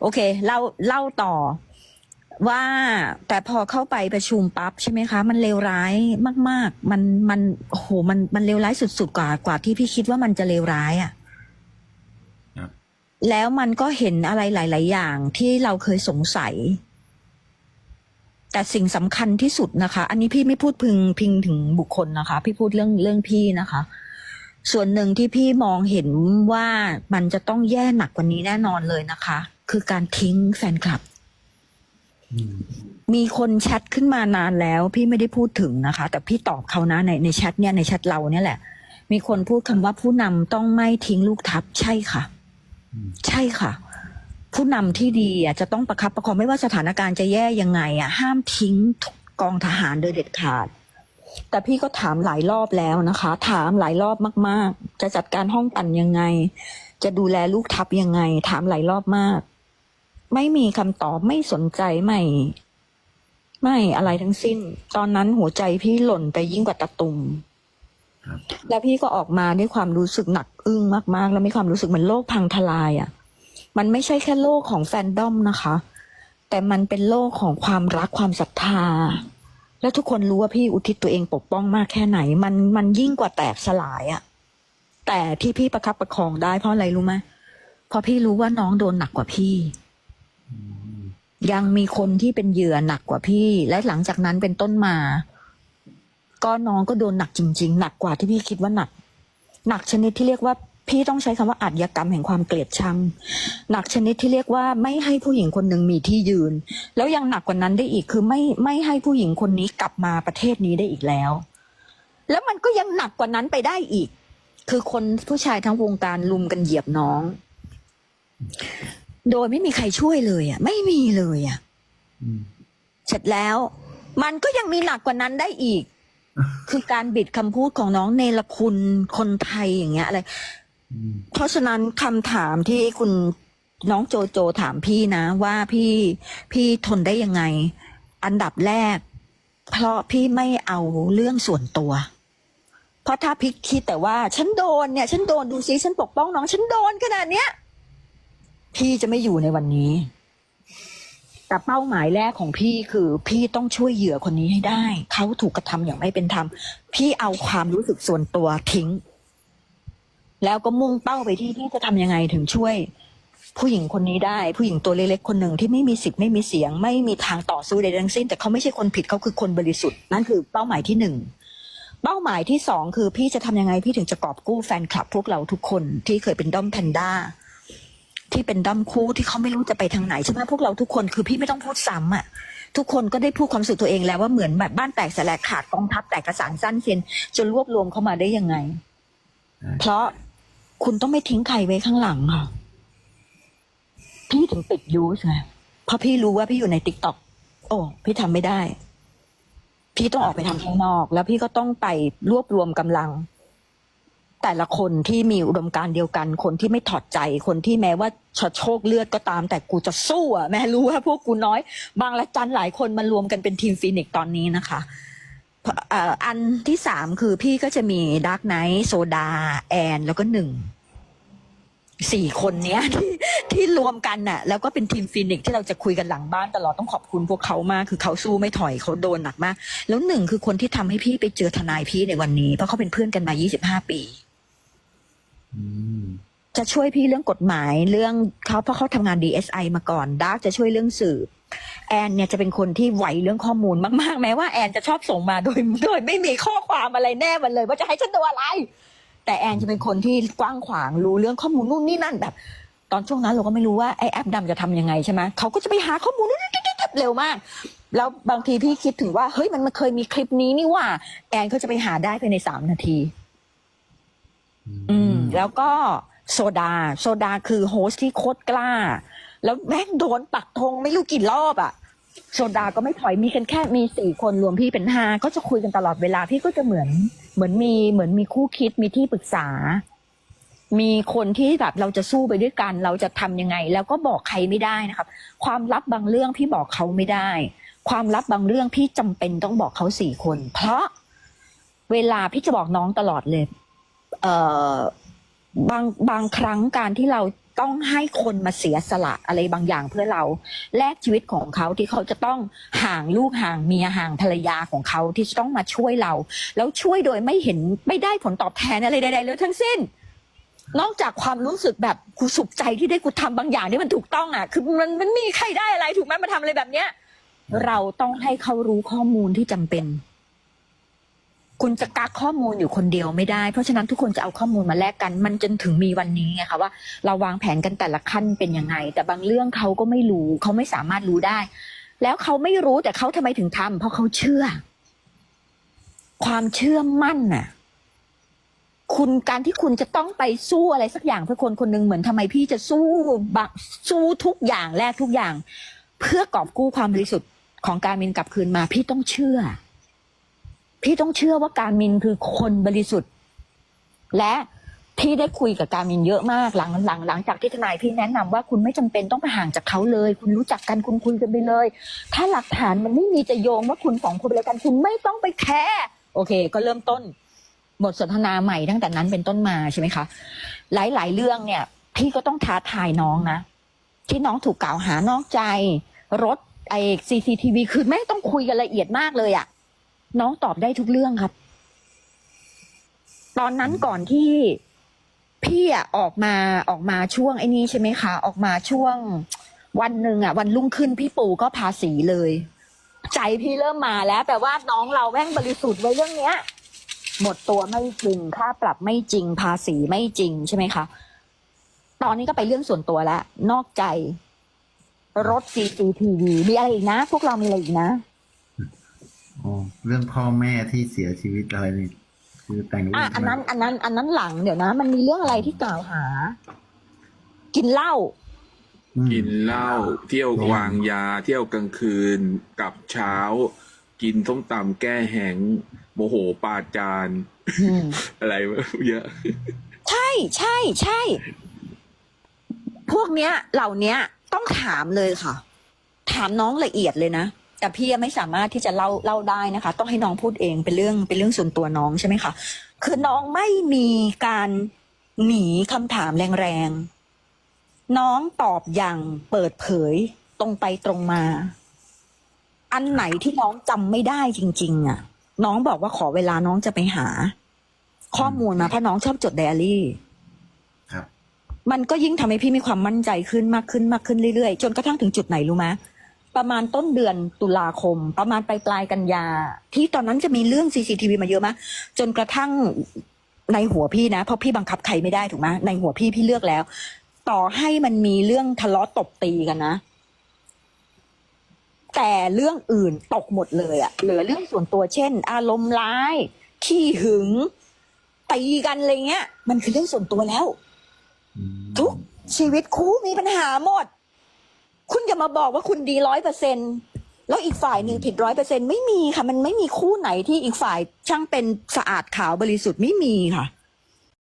โอเคเล่าเล่าต่อว่าแต่พอเข้าไปประชุมปั๊บใช่ไหมคะ มันเลวร้ายมาก ๆ มันมันโอ้โหมันมันเลวร้ายสุด ๆ กว่ากว่าที่พี่คิดว่ามันจะเลวร้ายอะ่ะครับแล้วมันก็เห็นอะไรหลาย ๆ อย่างที่เราเคยสงสัย แต่สิ่งสำคัญที่สุดนะคะ อันนี้พี่ไม่พูดพึงพิงถึงบุคคลนะคะ พี่พูดเรื่องเรื่องพี่นะคะ ส่วนหนึ่งที่พี่มองเห็นว่ามันจะต้องแย่หนักกว่านี้แน่นอนเลยนะคะ คือการทิ้งแฟนคลับอืมมีคนแชทขึ้นมานานแล้ว พี่ไม่ได้พูดถึงนะคะ แต่พี่ตอบเขานะในในแชทเนี่ยในแชทเราเนี่ยแหละ มีคนพูดคำว่าผู้นำต้องไม่ทิ้งลูกทัพใช่ค่ะอืมใช่ค่ะ ผู้นำที่ดีอะจะต้องประคับประคองไม่ว่าสถานการณ์จะแย่ยังไง อะ ห้ามทิ้งกองทหารโดยเด็ดขาดแต่พี่ก็ถามหลายรอบแล้วนะคะ ถามหลายรอบมาก ๆ จะจัดการห้องปั่นยังไง จะดูแลลูกทัพยังไง ถามหลายรอบมาก ไม่มีคำตอบไม่สนใจไม่ไม่อะไรทั้งสิ้น ตอนนั้นหัวใจพี่หล่นไปยิ่งกว่าตะตุ่มครับแล้วพี่ก็ออกมาด้วยความรู้สึกหนักอึ้งมากๆ แล้วมีความรู้สึกเหมือนโลกพังทลายอะ่ะ มันไม่ใช่แค่โลกของแฟนดอมนะคะ แต่มันเป็นโลกของความรักความศรัทธา แล้วทุกคนรู้ว่าพี่อุทิศตัวเองปกป้องมากแค่ไหน มันมันยิ่งกว่าแตกสลายอะ่ะ แต่ที่พี่ประคับประคองได้เพราะอะไรรู้ไหมเพราะพี่รู้ว่าน้องโดนหนักกว่าพี่อืม ยังมีคนที่เป็นเหยื่อหนักกว่าพี่ และหลังจากนั้นเป็นต้นมา ก็น้องก็โดนหนักจริง ๆ หนักกว่าที่พี่คิดว่าหนัก หนักชนิดที่เรียกว่าพี่ต้องใช้คำว่าอาชญากรรมแห่งความเกลียดชังหนักชนิดที่เรียกว่าไม่ให้ผู้หญิงคนหนึ่งมีที่ยืน แล้วยังหนักกว่านั้นได้อีกคือไม่ไม่ให้ผู้หญิงคนนี้กลับมาประเทศนี้ได้อีกแล้ว แล้วมันก็ยังหนักกว่านั้นไปได้อีก คือคนผู้ชายทั้งวงการลุมกันเหยียบน้อง โดยไม่มีใครช่วยเลยอะ ไม่มีเลยอะอืมเสร็จแล้ว มันก็ยังมีหนักกว่านั้นได้อีก คือการบิดคำพูดของน้องเนรคุณคนไทยอย่างเงี้ย อะไรอืมเพราะฉะนั้นคำถามที่คุณน้องโจโจถามพี่นะ ว่าพี่พี่ทนได้ยังไง อันดับแรก เพราะพี่ไม่เอาเรื่องส่วนตัว เพราะถ้าพี่คิดแต่ว่า ฉันโดนเนี่ย ฉันโดนดูซิฉันปกป้องน้อง ฉันโดนขนาดเนี้ย พี่จะไม่อยู่ในวันนี้ แต่เป้าหมายแรกของพี่คือพี่ต้องช่วยเหยื่อคนนี้ให้ได้ เขาถูกกระทำอย่างไม่เป็นธรรม พี่เอาความรู้สึกส่วนตัวทิ้ง แล้วก็มุ่งเป้าไปที่ที่จะทำยังไงถึงช่วย ผู้หญิงคนนี้ได้ ผู้หญิงตัวเล็กๆคนหนึ่งที่ไม่มีสิทธิ์ไม่มีเสียง ไม่มีทางต่อสู้ใดทั้งสิ้น แต่เขาไม่ใช่คนผิดเขาคือคนบริสุทธิ์ นั่นคือเป้าหมายที่หนึ่งเป้าหมายที่สองคือพี่จะทำยังไงพี่ถึงจะกอบกู้แฟนคลับพวกเราทุกคนที่เคยเป็นด้อมแพนด้า ที่เป็นด้อมคู่ที่เขาไม่รู้จะไปทางไหนใช่ไหมพวกเราทุกคนคือพี่ไม่ต้องพูดซ้ำอะทุกคนก็ได้พูดความรู้สึกตัวเองแล้วว่าเหมือนแบบบ้านแตกสลายขาดกองทัพแตกกระสานสั้นเซียนจะรวบรวมเข้ามาได้ยังไง เพราะคุณต้องไม่ทิ้งใครไว้ข้างหลังค่ะพี่ถึงติดยูสไงเพราะพี่รู้ว่าพี่อยู่ในติ๊กต็อกโอ้พี่ทำไม่ได้ พี่ต้องออกไปทำข้างนอก แล้วพี่ก็ต้องไปรวบรวมกำลัง แต่ละคนที่มีอุดมการเดียวกัน คนที่ไม่ถอดใจคนที่แม้ว่าชะโชกเลือดก็ตาม แต่กูจะสู้อะแม่รู้ว่าพวกกูน้อย บางละจันหลายคนมารวมกันเป็นทีมฟีนิกซ์ตอนนี้นะคะอันที่สามคือพี่ก็จะมีดาร์กไนท์โซดาแอนแล้วก็หนึ่งสี่คนเนี้ยที่ที่รวมกันน่ะ แล้วก็เป็นทีมฟีนิกซ์ที่เราจะคุยกันหลังบ้านตลอดต้องขอบคุณพวกเขามาก คือเขาสู้ไม่ถอยเขาโดนหนักมาก แล้วหนึ่งคือคนที่ทำให้พี่ไปเจอทนายพี่ในวันนี้เพราะเขาเป็นเพื่อนกันมา 25 ปีอืม จะช่วยพี่เรื่องกฎหมายเรื่องเขาเพราะเขาทำงาน DSI มาก่อนดาร์กจะช่วยเรื่องสื่อ แอนเนี่ยจะเป็นคนที่ไหวเรื่องข้อมูลมากๆ แม้ว่าแอนจะชอบส่งมาโดยโดยไม่มีข้อความอะไรแน่มันเลย ว่าจะให้ฉันดูอะไร แต่แอนจะเป็นคนที่กว้างขวางรู้เรื่องข้อมูลนู่นนี่นั่นแบบ ตอนช่วงนั้นเราก็ไม่รู้ว่าไอแอปดำจะทำยังไงใช่ไหมเขาก็จะไปหาข้อมูลเร็วมาก แล้วบางทีพี่คิดถึงว่าเฮ้ยมันมันเคยมีคลิปนี้นี่หว่า แอนเขาจะไปหาได้ภายในสามนาที อืม แล้วก็โซดา โซดาคือโฮสที่โคตรกล้า แล้วแม่งโดนปักธงไม่รู้กี่รอบอะโซดาก็ไม่ถอยมีกันแค่มีสี่คนรวมพี่เป็นห้าก็จะคุยกันตลอดเวลาพี่ก็จะเหมือน เหมือนมีเหมือนมีคู่คิดมีที่ปรึกษา มีคนที่แบบเราจะสู้ไปด้วยกัน เราจะทำยังไง แล้วก็บอกใครไม่ได้นะครับ ความลับบางเรื่องพี่บอกเขาไม่ได้ ความลับบางเรื่องพี่จำเป็นต้องบอกเขาสี่คน เพราะเวลาพี่จะบอกน้องตลอดเลย เออ บางบางครั้งการที่เราต้องให้คนมาเสียสละอะไรบางอย่างเพื่อเราแลกชีวิตของเขาที่เขาจะต้องห่างลูกห่างเมียห่างภรรยาของเขาที่จะต้องมาช่วยเรา แล้วช่วยโดยไม่เห็นไม่ได้ผลตอบแทนอะไรใดๆเลยทั้งสิ้น นอกจากความรู้สึกแบบกูสุขใจที่ได้กูทำบางอย่างที่มันถูกต้องอะ คือมันมันม่มีใครได้อะไรถูกไหมมาทำอะไรแบบเนี้ย เราต้องให้เขารู้ข้อมูลที่จำเป็น คุณจะกักข้อมูลอยู่คนเดียวไม่ได้ เพราะฉะนั้นทุกคนจะเอาข้อมูลมาแลกกัน มันจนถึงมีวันนี้ไงคะว่าเราวางแผนกันแต่ละขั้นเป็นยังไง แต่บางเรื่องเขาก็ไม่รู้เขาไม่สามารถรู้ได้ แล้วเขาไม่รู้แต่เขาทำไมถึงทำเพราะเขาเชื่อ ความเชื่อมั่นน่ะ คุณการที่คุณจะต้องไปสู้อะไรสักอย่างเพื่อคนคนหนึ่งเหมือนทำไมพี่จะสู้บะสู้ทุกอย่างแลกทุกอย่าง เพื่อกอบกู้ความบริสุทธิ์ของการมินกลับคืนมาพี่ต้องเชื่อ พี่ต้องเชื่อว่าการมินคือคนบริสุทธิ์ และพี่ได้คุยกับการมินเยอะมากหลังหลังหลังจากที่ทนายพี่แนะนำว่าคุณไม่จำเป็นต้องไปห่างจากเขาเลย คุณรู้จักกันคุณคุยกันไปเลย ถ้าหลักฐานมันไม่มีจะโยงว่าคุณสองคนเป็นอะไรกันคุณไม่ต้องไปแคร์โอเค ก็เริ่มต้น บทสนทนาใหม่ตั้งแต่นั้นเป็นต้นมาใช่ไหมคะ หลาย ๆ เรื่องเนี่ย พี่ก็ต้องท้าทายน้องนะที่น้องถูกกล่าวหานอกใจ รถไอซีซีทีวีคือไม่ต้องคุยกันละเอียดมากเลยอะ น้องตอบได้ทุกเรื่องครับ ตอนนั้นก่อนที่พี่อะออกมาออกมาช่วงไอ้นี้ใช่ไหมคะ ออกมาช่วงวันหนึ่งอะวันรุ่งขึ้นพี่ปู่ก็ภาษีเลย ใจพี่เริ่มมาแล้วแปลว่าน้องเราแม่งบริสุทธิ์ไว้เรื่องเนี้ย หมดตัวไม่จริงค่าปรับไม่จริง ภาษีไม่จริงใช่ไหมคะ ตอนนี้ก็ไปเรื่องส่วนตัวแล้ว นอกใจ รถ CCTV มีอะไรอีกนะ พวกเรามีอะไรอีกนะ อ๋อเรื่องพ่อแม่ที่เสียชีวิตอะไรนี่คือแต่งเรื่อะองอันนั้น อันนั้น อันนั้นหลังเดี๋ยวนะ มันมีเรื่องอะไรที่กล่าวหา กินเหล้าอืมกินเหล้าเที่ยววางยา เที่ยวกลางคืนกลับเช้า กินส้มตำแก้แหงโมโหปาจานอืมอะไรวะเยอะ ใช่ใช่ใช่ พวกเนี้ย เหล่าเนี้ยต้องถามเลยค่ะ ถามน้องละเอียดเลยนะ แต่พี่ไม่สามารถที่จะเล่าเล่าได้นะคะ ต้องให้น้องพูดเองเป็นเรื่องเป็นเรื่องส่วนตัวน้องใช่ไหมคะคือน้องไม่มีการหนีคำถามแรงๆน้องตอบอย่างเปิดเผยตรงไปตรงมา อันไหนที่น้องจำไม่ได้จริง ๆ อะ น้องบอกว่าขอเวลาน้องจะไปหา ข้อมูลมาเพราะน้องชอบจดไดอารี่ครับมันก็ยิ่งทำให้พี่มีความมั่นใจขึ้นมากขึ้นมากขึ้นเรื่อยๆ จนกระทั่งถึงจุดไหนรู้ไหม ประมาณต้นเดือนตุลาคม ประมาณปลายปลายๆกันยา ที่ตอนนั้นจะมีเรื่อง CCTV มาเยอะมากจนกระทั่งในหัวพี่นะเพราะพี่บังคับใครไม่ได้ถูกไหมในหัวพี่พี่เลือกแล้ว ต่อให้มันมีเรื่องทะเลาะตบตีกันนะ แต่เรื่องอื่นตกหมดเลยอะเหลือเรื่องส่วนตัวเช่น อารมณ์ร้าย ขี้หึงตีกันอะไรเงี้ย มันคือเรื่องส่วนตัวแล้วอืมทุกชีวิตคู่มีปัญหาหมด คุณอย่ามาบอกว่าคุณดีร้อยเปอร์เซ็นแล้วอีกฝ่ายหนึ่งผิดร้อยเปอร์เซ็นไม่มีค่ะ มันไม่มีคู่ไหนที่อีกฝ่ายช่างเป็นสะอาดขาวบริสุทธิ์ไม่มีค่ะ